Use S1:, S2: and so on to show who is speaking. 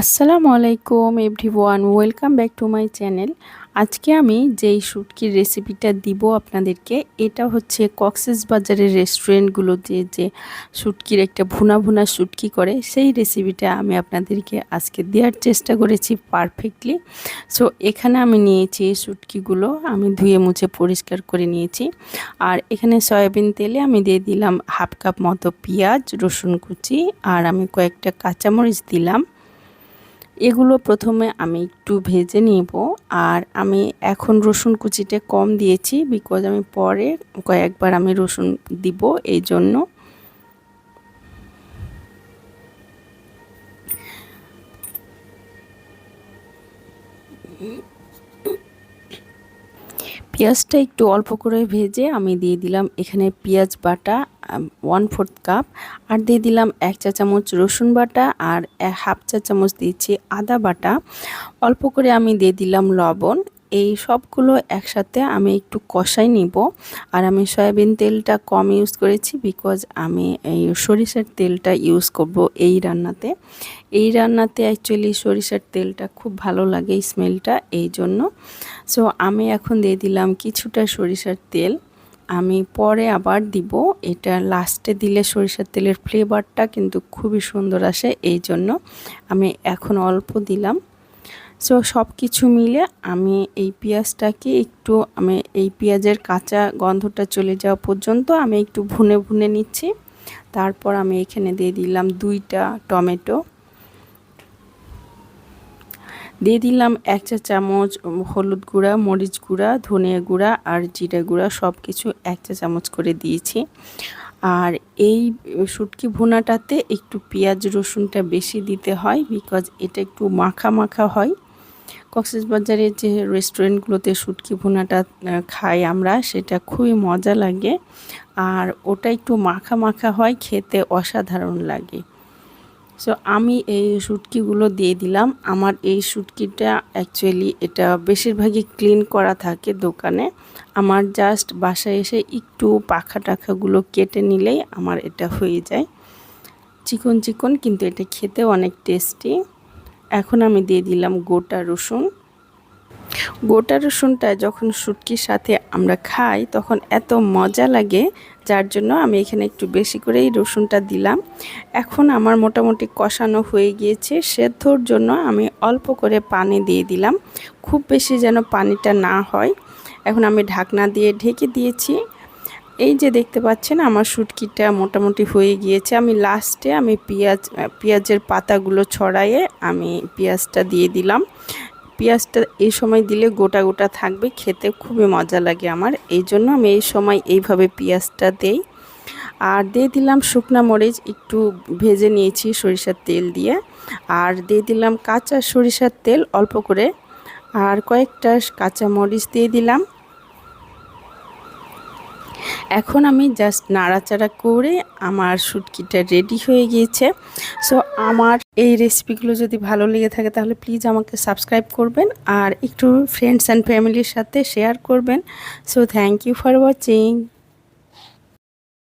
S1: আসসালামু আলাইকুম everyone, welcome back to my channel. আজকে আমি যেই শুটকির রেসিপিটা দিব আপনাদেরকে, এটা হচ্ছে কক্সেস বাজারের রেস্টুরেন্টগুলোতে যে শুটকির একটা ভুনা ভুনা শুটকি করে, সেই রেসিপিটা আমি আপনাদেরকে আজকে দেওয়ার চেষ্টা করেছি পারফেক্টলি। সো, এখানে আমি নিয়েছি এই শুটকিগুলো, আমি ধুয়ে মুছে পরিষ্কার করে নিয়েছি। আর এখানে সয়াবিন তেলে আমি দিয়ে দিলাম হাফ কাপ মতো পেঁয়াজ, রসুন কুচি, আর আমি কয়েকটা কাঁচামরিচ দিলাম। এগুলো প্রথমে আমি একটু ভেজে নিব, আর আমি এখন রসুন কুচিটা কম দিয়েছি বিকজ আমি পরে কয়েকবার আমি রসুন দিব, এই জন্য। পেঁয়াজটা একটু অল্প করে ভেজে আমি দিয়ে দিলাম এখানে পেঁয়াজ বাটা ওয়ান ফোর্থ কাপ আর দিয়ে দিলাম এক চা চামচ রসুন বাটা আর হাফ চা চামচ দিয়েছি আদা বাটা। অল্প করে আমি দিয়ে দিলাম লবণ এই সবগুলো একসাথে আমি একটু কষাই নিব। আর আমি সয়াবিন তেলটা কম ইউজ করেছি বিকজ আমি এই সরিষার তেলটা ইউজ করব এই রান্নাতে। এই রান্নাতে অ্যাকচুয়ালি সরিষার তেলটা খুব ভালো লাগে স্মেলটা এই জন্য। সো আমি এখন দিয়ে দিলাম কিছুটা সরিষার তেল। আমি পরে আবার দিব। এটা লাস্টে দিলে সরিষার তেলের ফ্লেভারটা কিন্তু খুবই সুন্দর আসে, এই জন্য। আমি এখন অল্প দিলাম। সো সব কিছু মিলে আমি এই পেঁয়াজটাকে একটু, আমি এই পেঁয়াজের কাঁচা গন্ধটা চলে যাওয়া পর্যন্ত আমি একটু ভুনে ভুনে নিচ্ছি। তারপর আমি এখানে দিয়ে দিলাম দুইটা টমেটো। দিয়ে দিলাম এক চা চামচ হলুদ গুঁড়া, মরিচ গুঁড়া, ধনিয়া গুঁড়া আর জিরা গুঁড়া সব কিছু এক চা চামচ করে দিয়েছি। আর এই শুটকি ভুনাটাতে একটু পেঁয়াজ রসুনটা বেশি দিতে হয় বিকজ এটা একটু মাখা মাখা হয়। কক্সবাজারের যে রেস্টুরেন্টগুলোতে শুটকি ভুনাটা খাই আমরা, সেটা খুবই মজা লাগে। আর ওটা একটু মাখা মাখা হয়, খেতে অসাধারণ লাগে। সো আমি এই শুটকিগুলো দিয়ে দিলাম। আমার এই শুটকিটা অ্যাকচুয়ালি এটা বেশিরভাগই ক্লিন করা থাকে দোকানে। আমার জাস্ট বাসায় এসে একটু পাখা টাখাগুলো কেটে নিলেই আমার এটা হয়ে যায়। চিকন চিকন, কিন্তু এটা খেতে অনেক টেস্টি এখন আমি দিয়ে দিলাম গোটা রসুন। গোটা রসুনটা যখন শুটকির সাথে আমরা খাই, তখন এত মজা লাগে, যার জন্য আমি এখানে একটু বেশি করেই রসুনটা দিলাম। এখন আমার মোটামুটি কষানো হয়ে গিয়েছে, সেদ্ধর জন্য আমি অল্প করে পানি দিয়ে দিলাম। খুব বেশি যেন পানিটা না হয়। এখন আমি ঢাকনা দিয়ে ঢেকে দিয়েছি। এই যে দেখতে পাচ্ছেন, আমার শুটকিটা মোটামুটি হয়ে গিয়েছে। আমি লাস্টে আমি পেঁয়াজ, পেঁয়াজের পাতাগুলো ছড়াইয়ে আমি পেঁয়াজটা দিয়ে দিলাম। পেঁয়াজটা এই সময় দিলে গোটা গোটা থাকবে, খেতে খুবই মজা লাগে আমার। এই জন্য আমি এই সময় এইভাবে পেঁয়াজটা দেই। আর দিয়ে দিলাম শুকনা মরিচ, একটু ভেজে নিয়েছি সরিষার তেল দিয়ে। আর দিয়ে দিলাম কাঁচা সরিষার তেল অল্প করে। আর কয়েকটা কাঁচা মরিচ দিয়ে দিলাম। এখন আমি জাস্ট নাড়াচাড়া করে আমার শুটকিটা রেডি হয়ে গিয়েছে। সো আমার এই রেসিপিগুলো যদি ভালো লেগে থাকে তাহলে প্লিজ আমাকে সাবস্ক্রাইব করবেন আর একটু ফ্রেন্ডস অ্যান্ড ফ্যামিলির সাথে শেয়ার করবেন। So thank you for watching